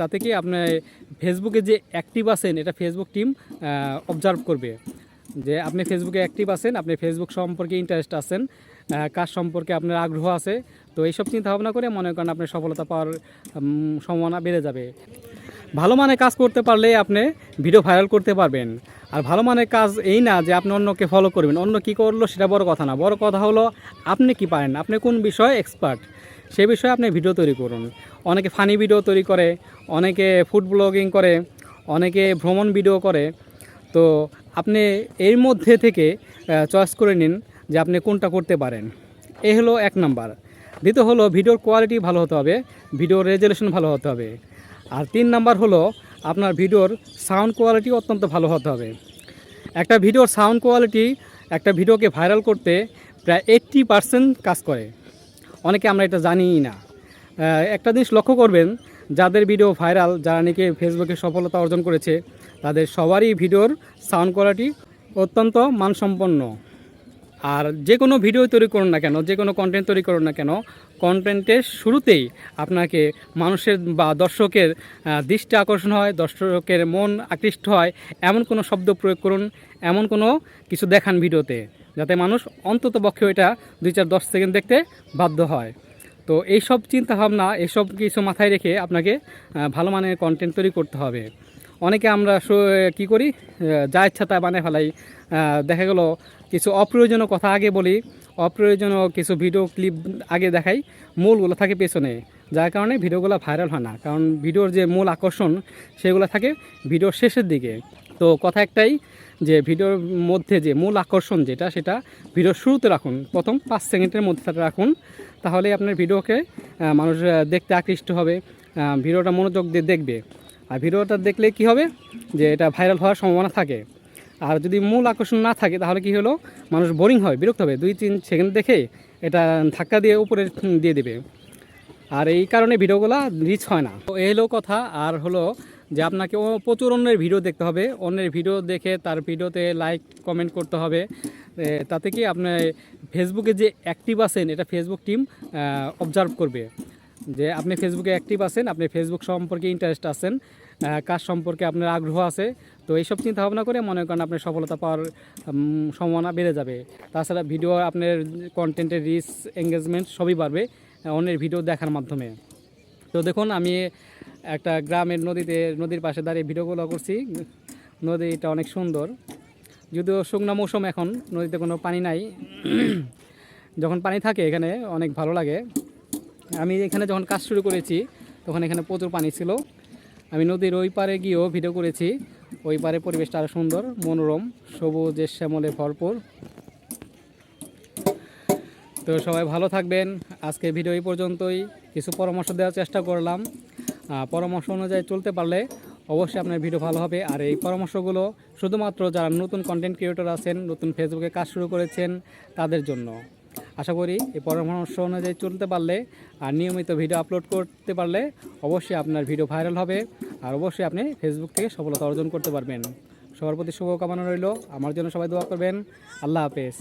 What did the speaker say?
তাতে কি আপনার ফেসবুকে যে অ্যাক্টিভ আছেন, এটা ফেসবুক টিম অবজার্ভ করবে। যে আপনি ফেসবুকে অ্যাক্টিভ আছেন, আপনি ফেসবুক সম্পর্কে ইন্টারেস্ট আছেন কাজ সম্পর্কে আপনার আগ্রহ আছে, তো এইসব চিন্তা ভাবনা করে মনে করেন আপনার সফলতা পাওয়ার সম্ভাবনা বেড়ে যাবে। ভালো মানে কাজ করতে পারলে আপনি ভিডিও ভাইরাল করতে পারবেন। আর ভালো মানের কাজ এই না যে আপনি অন্যকে ফলো করবেন। অন্য কি করল সেটা বড় কথা না। বড় কথা হলো, আপনি কি পারেন? আপনি কোন বিষয়ে এক্সপার্ট সেই বিষয়ে আপনি ভিডিও তৈরি করুন। অনেকে ফানি ভিডিও তৈরি করে, অনেকে ফুড ব্লগিং করে, অনেকে ভ্রমণ ভিডিও করে। তো আপনি এর মধ্যে থেকে চয়েস করে নিন যে আপনি কোনটা করতে পারেন। এ হলো এক নাম্বার। দ্বিতীয় হলো ভিডিওর কোয়ালিটি ভালো হতে হবে ভিডিওর রেজলিউশন ভালো হতে হবে। আর তিন নাম্বার হলো আপনার ভিডিওর সাউন্ড কোয়ালিটি অত্যন্ত ভালো হতে হবে। একটা ভিডিওর সাউন্ড কোয়ালিটি একটা ভিডিওকে ভাইরাল করতে প্রায় এইট্টি পার্সেন্ট কাজ করে। অনেকে আমরা এটা জানিই না। একটা জিনিস লক্ষ্য করবেন, যাদের ভিডিও ভাইরাল, যারা নাকি ফেসবুকে সফলতা অর্জন করেছে, তাদের সবারই ভিডিওর সাউন্ড কোয়ালিটি অত্যন্ত মানসম্পন্ন। আর যে কোনো ভিডিও তৈরি করুন না কেন, যে কোনো কন্টেন্ট তৈরি করুন না কেন কন্টেন্টের শুরুতেই আপনাকে মানুষের বা দর্শকের দৃষ্টি আকর্ষণ হয়, দর্শকের মন আকৃষ্ট হয়, এমন কোনো শব্দ প্রয়োগ করুন, এমন কোনো কিছু দেখান ভিডিওতে, যাতে মানুষ অন্তত পক্ষে ওইটা দুই চার দশ সেকেন্ড দেখতে বাধ্য হয়। তো এইসব চিন্তাভাবনা এইসব কিছু মাথায় রেখে আপনাকে ভালো মানের কন্টেন্ট তৈরি করতে হবে। অনেকে আমরা কি করি? যা ইচ্ছা তা বানিয়ে ফেলাই। দেখা গেল কিছু অপ্রয়োজনীয় কথা আগে বলি। অপ্রয়োজনীয় কিছু ভিডিও ক্লিপ আগে দেখাই। মূলগুলো থাকে পেছনে। যার কারণে ভিডিওগুলো ভাইরাল হয় না। কারণ ভিডিওর যে মূল আকর্ষণ, সেগুলো থাকে ভিডিওর শেষের দিকে। তো কথা একটাই যে ভিডিওর মধ্যে যে মূল আকর্ষণ যেটা, সেটা ভিডিওর শুরুতে রাখুন। প্রথম পাঁচ সেকেন্ডের মধ্যে সেটা রাখুন। তাহলে আপনার ভিডিওকে মানুষ দেখতে আকৃষ্ট হবে। ভিডিওটা মনোযোগ দিয়ে দেখবে। আর ভিডিওটা দেখলে কি হবে? যে এটা ভাইরাল হওয়ার সম্ভাবনা থাকে। আর যদি মূল আকর্ষণ না থাকে, তাহলে কি হলো? মানুষ বোরিং হয়, বিরক্ত হবে। দুই তিন সেকেন্ড দেখে এটা ধাক্কা দিয়ে উপরে দিয়ে দেবে। আর এই কারণে ভিডিওগুলো রিচ হয় না। তো এই হলো কথা। আর হলো যে আপনাকে প্রচুর অন্যের ভিডিও দেখতে হবে। অন্যের ভিডিও দেখে তার ভিডিওতে লাইক কমেন্ট করতে হবে। তাতে কি আপনার ফেসবুকে যে অ্যাক্টিভ আছেন, এটা ফেসবুক টিম অবজার্ভ করবে। যে আপনি ফেসবুকে অ্যাক্টিভ আছেন, আপনি ফেসবুক সম্পর্কে ইন্টারেস্ট আছেন কাজ সম্পর্কে আপনার আগ্রহ আছে, তো এইসব চিন্তা ভাবনা করে মনে করেন আপনার সফলতা পাওয়ার সম্ভাবনা বেড়ে যাবে। তাছাড়া ভিডিও আপনার কন্টেন্টের রিচ এঙ্গেজমেন্ট সবই বাড়বে অন্যের ভিডিও দেখার মাধ্যমে। তো দেখুন, আমি একটা গ্রামের নদীতে, নদীর পাশে দাঁড়িয়ে ভিডিওগুলো করছি। নদীটা অনেক সুন্দর। যদিও শুকনো মৌসুম এখন, নদীতে কোনো পানি নাই। যখন পানি থাকে এখানে, অনেক ভালো লাগে। আমি এখানে যখন কাজ শুরু করেছি, তখন এখানে প্রচুর পানি ছিল। আমি নদীর ওই পারে গিয়েও ভিডিও করেছি। ওই পারে পরিবেশটা আরও সুন্দর, মনোরম সবুজের শ্যামলে ভরপুর। তো সবাই ভালো থাকবেন। আজকে ভিডিও এই পর্যন্তই। কিছু পরামর্শ দেওয়ার চেষ্টা করলাম। পরামর্শ অনুযায়ী চলতে পারলে অবশ্যই আপনার ভিডিও ভালো হবে। আর এই পরামর্শগুলো শুধুমাত্র যারা নতুন কন্টেন্ট ক্রিয়েটর আছেন, নতুন ফেসবুকে কাজ শুরু করেছেন, তাদের জন্য। আশা করি এই পরামর্শ অনুযায়ী চলতে পারলে আর নিয়মিত ভিডিও আপলোড করতে পারলে অবশ্যই আপনার ভিডিও ভাইরাল হবে আর অবশ্যই আপনি ফেসবুক থেকে সফলতা অর্জন করতে পারবেন। সবার প্রতি শুভকামনা রইল। আমার জন্য সবাই দোয়া করবেন। আল্লাহ হাফেজ।